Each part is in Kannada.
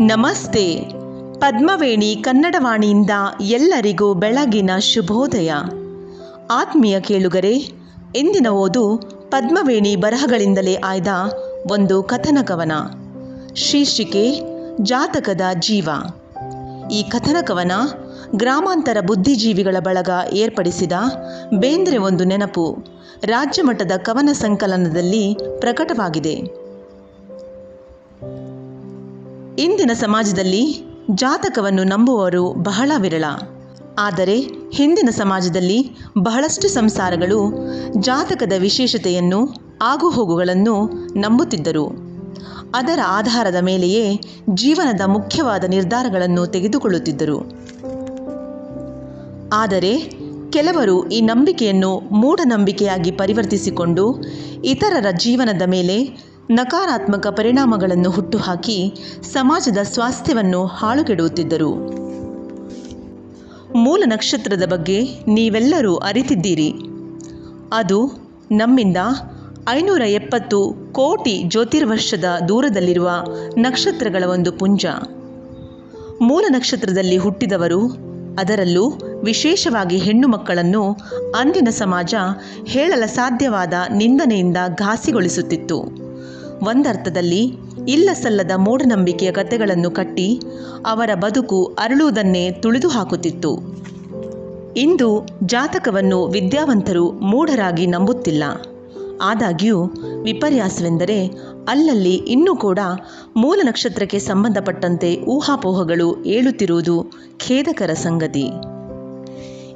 ನಮಸ್ತೆ. ಪದ್ಮವೇಣಿ ಕನ್ನಡವಾಣಿಯಿಂದ ಎಲ್ಲರಿಗೂ ಬೆಳಗಿನ ಶುಭೋದಯ. ಆತ್ಮೀಯ ಕೇಳುಗರೆ, ಇಂದಿನ ಓದು ಪದ್ಮವೇಣಿ ಬರಹಗಳಿಂದಲೇ ಆಯ್ದ ಒಂದು ಕಥನ ಕವನ. ಶೀರ್ಷಿಕೆ, ಜಾತಕದ ಜೀವ. ಈ ಕಥನ ಕವನ ಗ್ರಾಮಾಂತರ ಬುದ್ಧಿಜೀವಿಗಳ ಬಳಗ ಏರ್ಪಡಿಸಿದ ಬೇಂದ್ರೆ ಒಂದು ನೆನಪು ರಾಜ್ಯಮಟ್ಟದ ಕವನ ಸಂಕಲನದಲ್ಲಿ ಪ್ರಕಟವಾಗಿದೆ. ಇಂದಿನ ಸಮಾಜದಲ್ಲಿ ಜಾತಕವನ್ನು ನಂಬುವವರು ಬಹಳ ವಿರಳ. ಆದರೆ ಹಿಂದಿನ ಸಮಾಜದಲ್ಲಿ ಬಹಳಷ್ಟು ಸಂಸಾರಗಳು ಜಾತಕದ ವಿಶೇಷತೆಯನ್ನು, ಆಗುಹೋಗುಗಳನ್ನು ನಂಬುತ್ತಿದ್ದರು. ಅದರ ಆಧಾರದ ಮೇಲೆಯೇ ಜೀವನದ ಮುಖ್ಯವಾದ ನಿರ್ಧಾರಗಳನ್ನು ತೆಗೆದುಕೊಳ್ಳುತ್ತಿದ್ದರು. ಆದರೆ ಕೆಲವರು ಈ ನಂಬಿಕೆಯನ್ನು ಮೂಢನಂಬಿಕೆಯಾಗಿ ಪರಿವರ್ತಿಸಿಕೊಂಡು ಇತರರ ಜೀವನದ ಮೇಲೆ ನಕಾರಾತ್ಮಕ ಪರಿಣಾಮಗಳನ್ನು ಹುಟ್ಟುಹಾಕಿ ಸಮಾಜದ ಸ್ವಾಸ್ಥ್ಯವನ್ನು ಹಾಳುಗೆಡುತ್ತಿದ್ದರು. ಮೂಲ ನಕ್ಷತ್ರದ ಬಗ್ಗೆ ನೀವೆಲ್ಲರೂ ಅರಿತಿದ್ದೀರಿ. ಅದು ನಮ್ಮಿಂದ ಐನೂರ ಎಪ್ಪತ್ತು ಕೋಟಿ ಜ್ಯೋತಿರ್ವರ್ಷದ ದೂರದಲ್ಲಿರುವ ನಕ್ಷತ್ರಗಳ ಒಂದು ಪುಂಜ. ಮೂಲ ನಕ್ಷತ್ರದಲ್ಲಿ ಹುಟ್ಟಿದವರು, ಅದರಲ್ಲೂ ವಿಶೇಷವಾಗಿ ಹೆಣ್ಣು ಮಕ್ಕಳನ್ನು ಅಂದಿನ ಸಮಾಜ ಹೇಳಲ ಸಾಧ್ಯವಾದ ನಿಂದನೆಯಿಂದ ಘಾಸಿಗೊಳಿಸುತ್ತಿತ್ತು. ಒಂದರ್ಥದಲ್ಲಿ ಇಲ್ಲ ಸಲ್ಲದ ಮೂಢನಂಬಿಕೆಯ ಕಥೆಗಳನ್ನು ಕಟ್ಟಿ ಅವರ ಬದುಕು ಅರಳುವುದನ್ನೇ ತುಳಿದು ಹಾಕುತ್ತಿತ್ತು ಇಂದು ಜಾತಕವನ್ನು ವಿದ್ಯಾವಂತರು ಮೂಢರಾಗಿ ನಂಬುತ್ತಿಲ್ಲ. ಆದಾಗ್ಯೂ, ವಿಪರ್ಯಾಸವೆಂದರೆ ಅಲ್ಲಲ್ಲಿ ಇನ್ನೂ ಕೂಡ ಮೂಲ ನಕ್ಷತ್ರಕ್ಕೆ ಸಂಬಂಧಪಟ್ಟಂತೆ ಊಹಾಪೋಹಗಳು ಏಳುತ್ತಿರುವುದು ಖೇದಕರ ಸಂಗತಿ.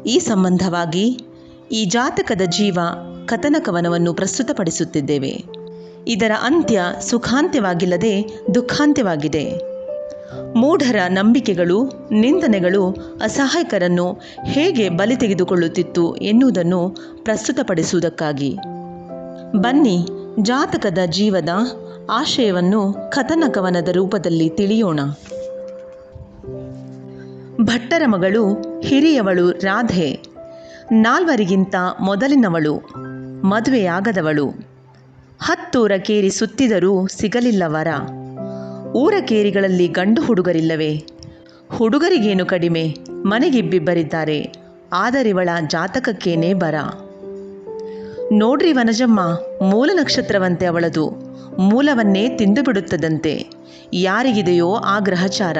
ಈ ಸಂಬಂಧವಾಗಿ ಈ ಜಾತಕದ ಜೀವ ಕಥನ ಕವನವನ್ನು ಪ್ರಸ್ತುತಪಡಿಸುತ್ತಿದ್ದೇವೆ. ಇದರ ಅಂತ್ಯ ಸುಖಾಂತ್ಯವಾಗಿಲ್ಲದೆ ದುಃಖಾಂತ್ಯವಾಗಿದೆ. ಮೂಢರ ನಂಬಿಕೆಗಳು, ನಿಂದನೆಗಳು ಅಸಹಾಯಕರನ್ನು ಹೇಗೆ ಬಲಿ ತೆಗೆದುಕೊಳ್ಳುತ್ತಿತ್ತು ಎನ್ನುವುದನ್ನು ಪ್ರಸ್ತುತಪಡಿಸುವುದಕ್ಕಾಗಿ. ಬನ್ನಿ, ಜಾತಕದ ಜೀವದ ಆಶಯವನ್ನು ಕಥನ ಕವನದ ರೂಪದಲ್ಲಿ ತಿಳಿಯೋಣ. ಭಟ್ಟರ ಮಗಳು ಹಿರಿಯವಳು ರಾಧೆ. ನಾಲ್ವರಿಗಿಂತ ಮೊದಲಿನವಳು, ಮದುವೆಯಾಗದವಳು. ಹತ್ತೂರ ಕೇರಿ ಸುತ್ತಿದರೂ ಸಿಗಲಿಲ್ಲ ವರ ಊರ ಕೇರಿಗಳಲ್ಲಿ ಗಂಡು ಹುಡುಗರಿಲ್ಲವೇ? ಹುಡುಗರಿಗೇನು ಕಡಿಮೆ? ಮನೆಗಿಬ್ಬಿಬ್ಬರಿದ್ದಾರೆ ಆದರಿವಳ ಜಾತಕಕ್ಕೇನೆ ಬರ? ನೋಡ್ರಿ ವನಜಮ್ಮ, ಮೂಲ ನಕ್ಷತ್ರವಂತೆ ಅವಳದು. ಮೂಲವನ್ನೇ ತಿಂದು ಬಿಡುತ್ತದಂತೆ ಯಾರಿಗಿದೆಯೋ ಆ ಗ್ರಹಚಾರ.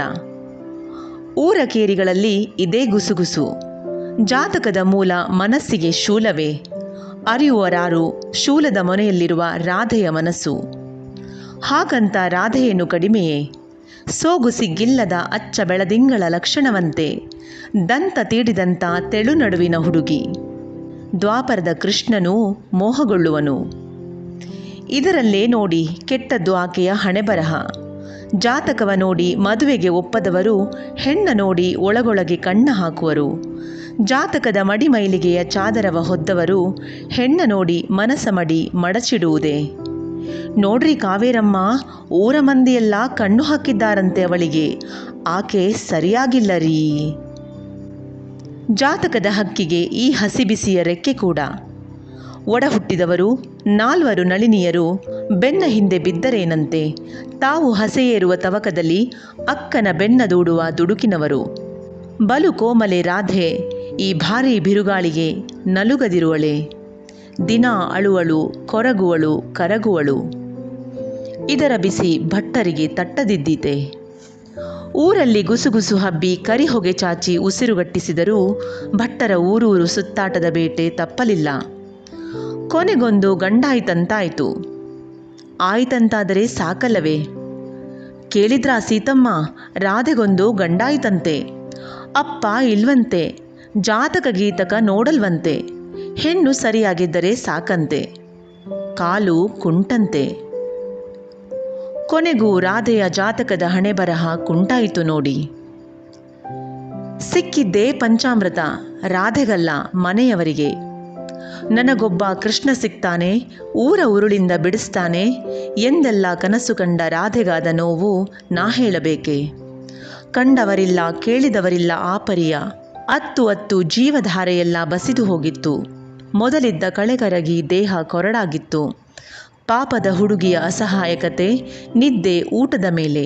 ಊರ ಕೇರಿಗಳಲ್ಲಿ ಇದೇ ಗುಸುಗುಸು. ಜಾತಕದ ಮೂಲ ಮನಸ್ಸಿಗೆ ಶೂಲವೇ? ಅರಿಯುವರಾರು ಶೂಲದ ಮೊನೆಯಲ್ಲಿರುವ ರಾಧೆಯ ಮನಸ್ಸು. ಹಾಗಂತ ರಾಧೆಯನ್ನು ಕಡಿಮೆಯೇ ಸೋಗು ಸಿಗ್ಗಿಲ್ಲದ ಅಚ್ಚ ಬೆಳದಿಂಗಳ ಲಕ್ಷಣವಂತೆ ದಂತ ತೀಡಿದಂತ ತೆಳು ನಡುವಿನ ಹುಡುಗಿ. ದ್ವಾಪರದ ಕೃಷ್ಣನೂ ಮೋಹಗೊಳ್ಳುವನು. ಇದರಲ್ಲೇ ನೋಡಿ ಕೆಟ್ಟದ್ದು ಆಕೆಯ ಹಣೆಬರಹ. ಜಾತಕವ ನೋಡಿ ಮದುವೆಗೆ ಒಪ್ಪದವರು ಹೆಣ್ಣ ನೋಡಿ ಒಳಗೊಳಗೆ ಕಣ್ಣ ಹಾಕುವರು. ಜಾತಕದ ಮಡಿಮೈಲಿಗೆಯ ಚಾದರವ ಹೊದ್ದವರು, ಹೆಣ್ಣ ನೋಡಿ ಮನಸ ಮಡಿ ಮಡಚಿಡುವುದೇ. ನೋಡ್ರಿ ಕಾವೇರಮ್ಮ, ಊರ ಮಂದಿಯೆಲ್ಲ ಕಣ್ಣು ಹಾಕಿದ್ದಾರಂತೆ ಅವಳಿಗೆ, ಆಕೆ ಸರಿಯಾಗಿಲ್ಲ ರೀ ಜಾತಕದ ಹಕ್ಕಿಗೆ ಈ ಹಸಿಬಿಸಿಯ ರೆಕ್ಕೆ ಕೂಡ. ಒಡ ಹುಟ್ಟಿದವರು ನಾಲ್ವರು ನಳಿನಿಯರು, ಬೆನ್ನ ಹಿಂದೆ ಬಿದ್ದರೇನಂತೆ, ತಾವು ಹಸೆಯೇರುವ ತವಕದಲ್ಲಿ ಅಕ್ಕನ ಬೆನ್ನ ದೂಡುವ ದುಡುಕಿನವರು. ಬಲು ಕೋಮಲೆ ರಾಧೆ ಈ ಭಾರೀ ಬಿರುಗಾಳಿಗೆ ನಲುಗದಿರುವಳೆ. ದಿನ ಅಳುವಳು, ಕೊರಗುವಳು, ಕರಗುವಳು. ಇದರ ಬಿಸಿ ಭಟ್ಟರಿಗೆ ತಟ್ಟದಿದ್ದೀತೆ. ಊರಲ್ಲಿ ಗುಸುಗುಸು ಹಬ್ಬಿ ಕರಿಹೊಗೆ ಚಾಚಿ ಉಸಿರುಗಟ್ಟಿಸಿದರೂ ಭಟ್ಟರ ಊರೂರು ಸುತ್ತಾಟದ ಬೇಟೆ ತಪ್ಪಲಿಲ್ಲ. ಕೊನೆಗೊಂದು ಗಂಡಾಯ್ತಂತಾಯಿತು. ಆಯ್ತಂತಾದರೆ ಸಾಕಲ್ಲವೇ? ಕೇಳಿದ್ರಾ ಸೀತಮ್ಮ, ರಾಧೆಗೊಂದು ಗಂಡಾಯ್ತಂತೆ. ಅಪ್ಪ ಇಲ್ವಂತೆ. ಜಾತಕ ಗೀತಕ ನೋಡಲ್ವಂತೆ. ಹೆಣ್ಣು ಸರಿಯಾಗಿದ್ದರೆ ಸಾಕಂತೆ. ಕಾಲು ಕುಂಟಂತೆ. ಕೊನೆಗೂ ರಾಧೆಯ ಜಾತಕದ ಹಣೆ ಬರಹ ಕುಂಟಾಯಿತು ನೋಡಿ. ಸಿಕ್ಕಿದ್ದೇ ಪಂಚಾಮೃತ, ರಾಧೆಗಲ್ಲ ಮನೆಯವರಿಗೆ. ನನಗೊಬ್ಬ ಕೃಷ್ಣ ಸಿಗ್ತಾನೆ ಊರ ಉರುಳಿಂದ ಬಿಡಿಸ್ತಾನೆ, ಎಂದೆಲ್ಲ ಕನಸು ಕಂಡ ರಾಧೆಗಾದ ನೋವು ನಾ ಹೇಳಬೇಕೆ? ಕಂಡವರಿಲ್ಲ, ಕೇಳಿದವರಿಲ್ಲ ಆಪರಿಯ ಪರಿಯ. ಅತ್ತು ಅತ್ತು ಜೀವಧಾರೆಯೆಲ್ಲ ಬಸಿದು ಹೋಗಿತ್ತು. ಮೊದಲಿದ್ದ ಕಳೆಕರಗಿ ದೇಹ ಕೊರಡಾಗಿತ್ತು. ಪಾಪದ ಹುಡುಗಿಯ ಅಸಹಾಯಕತೆ, ನಿದ್ದೆ ಊಟದ ಮೇಲೆ.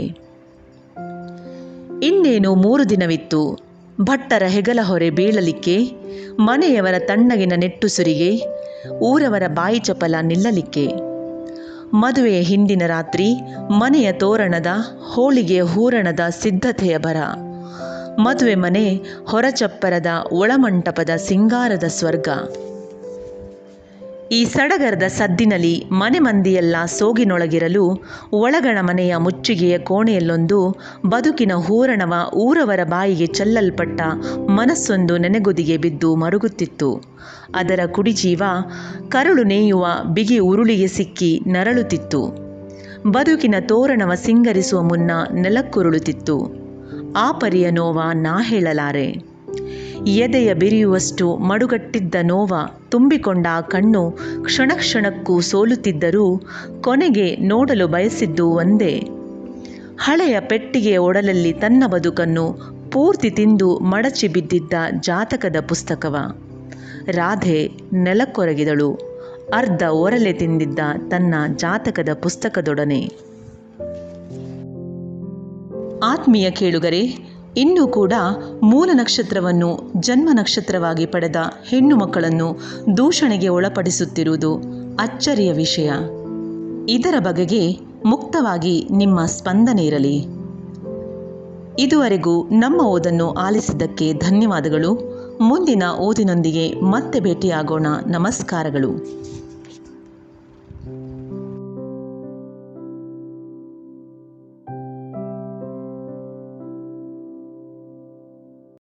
ಇನ್ನೇನು ಮೂರು ದಿನವಿತ್ತು. ಭಟ್ಟರ ಹೆಗಲ ಹೊರೆ ಬೀಳಲಿಕ್ಕೆ, ಮನೆಯವರ ತಣ್ಣಗಿನ ನೆಟ್ಟುಸುರಿಗೆ ಊರವರ ಬಾಯಿ ಚಪಲ ನಿಲ್ಲಲಿಕ್ಕೆ. ಮದುವೆಯ ಹಿಂದಿನ ರಾತ್ರಿ ಮನೆಯ ತೋರಣದ ಹೋಳಿಗೆಯ ಹೂರಣದ ಸಿದ್ಧತೆಯ ಬರ. ಮದುವೆ ಮನೆ ಹೊರಚಪ್ಪರದ ಒಳಮಂಟಪದ ಸಿಂಗಾರದ ಸ್ವರ್ಗ. ಈ ಸಡಗರದ ಸದ್ದಿನಲ್ಲಿ ಮನೆ ಮಂದಿಯೆಲ್ಲ ಸೋಗಿನೊಳಗಿರಲು ಒಳಗಣ ಮನೆಯ ಮುಚ್ಚಿಗೆಯ ಕೋಣೆಯಲ್ಲೊಂದು ಬದುಕಿನ ಹೂರಣವ ಊರವರ ಬಾಯಿಗೆ ಚೆಲ್ಲಲ್ಪಟ್ಟ ಮನಸ್ಸೊಂದು ನೆನೆಗುದಿಗೆ ಬಿದ್ದು ಮರುಗುತ್ತಿತ್ತು. ಅದರ ಕುಡಿಜೀವ ಕರುಳು ನೇಯುವ ಬಿಗಿ ಉರುಳಿಗೆ ಸಿಕ್ಕಿ ನರಳುತ್ತಿತ್ತು. ಬದುಕಿನ ತೋರಣವ ಸಿಂಗರಿಸುವ ಮುನ್ನ ನೆಲಕ್ಕುರುಳುತ್ತಿತ್ತು. ಆ ಪರಿಯ ನೋವ ನಾ ಹೇಳಲಾರೆ. ಎದೆಯ ಬಿರಿಯುವಷ್ಟು ಮಡುಗಟ್ಟಿದ್ದ ನೋವ ತುಂಬಿಕೊಂಡ ಕಣ್ಣು ಕ್ಷಣ ಕ್ಷಣಕ್ಕೂ ಸೋಲುತ್ತಿದ್ದರೂ ಕೊನೆಗೆ ನೋಡಲು ಬಯಸಿದ್ದು ಒಂದೇ. ಹಳೆಯ ಪೆಟ್ಟಿಗೆಯ ಒಡಲಲ್ಲಿ ತನ್ನ ಬದುಕನ್ನು ಪೂರ್ತಿ ತಿಂದು ಮಡಚಿ ಬಿದ್ದಿದ್ದ ಜಾತಕದ ಪುಸ್ತಕವ. ರಾಧೆ ನೆಲಕ್ಕೊರಗಿದಳು. ಅರ್ಧ ಒರಲೆ ತಿಂದಿದ್ದ ತನ್ನ ಜಾತಕದ ಪುಸ್ತಕದೊಡನೆ. ಆತ್ಮೀಯ ಕೇಳುಗರೆ, ಇನ್ನೂ ಕೂಡ ಮೂಲ ನಕ್ಷತ್ರವನ್ನು ಜನ್ಮ ನಕ್ಷತ್ರವಾಗಿ ಪಡೆದ ಹೆಣ್ಣು ಮಕ್ಕಳನ್ನು ದೂಷಣೆಗೆ ಒಳಪಡಿಸುತ್ತಿರುವುದು ಅಚ್ಚರಿಯ ವಿಷಯ. ಇದರ ಬಗೆಗೆ ಮುಕ್ತವಾಗಿ ನಿಮ್ಮ ಸ್ಪಂದನೆ ಇರಲಿ. ಇದುವರೆಗೂ ನಮ್ಮ ಓದನ್ನು ಆಲಿಸಿದ್ದಕ್ಕೆ ಧನ್ಯವಾದಗಳು. ಮುಂದಿನ ಓದಿನೊಂದಿಗೆ ಮತ್ತೆ ಭೇಟಿಯಾಗೋಣ. ನಮಸ್ಕಾರಗಳು.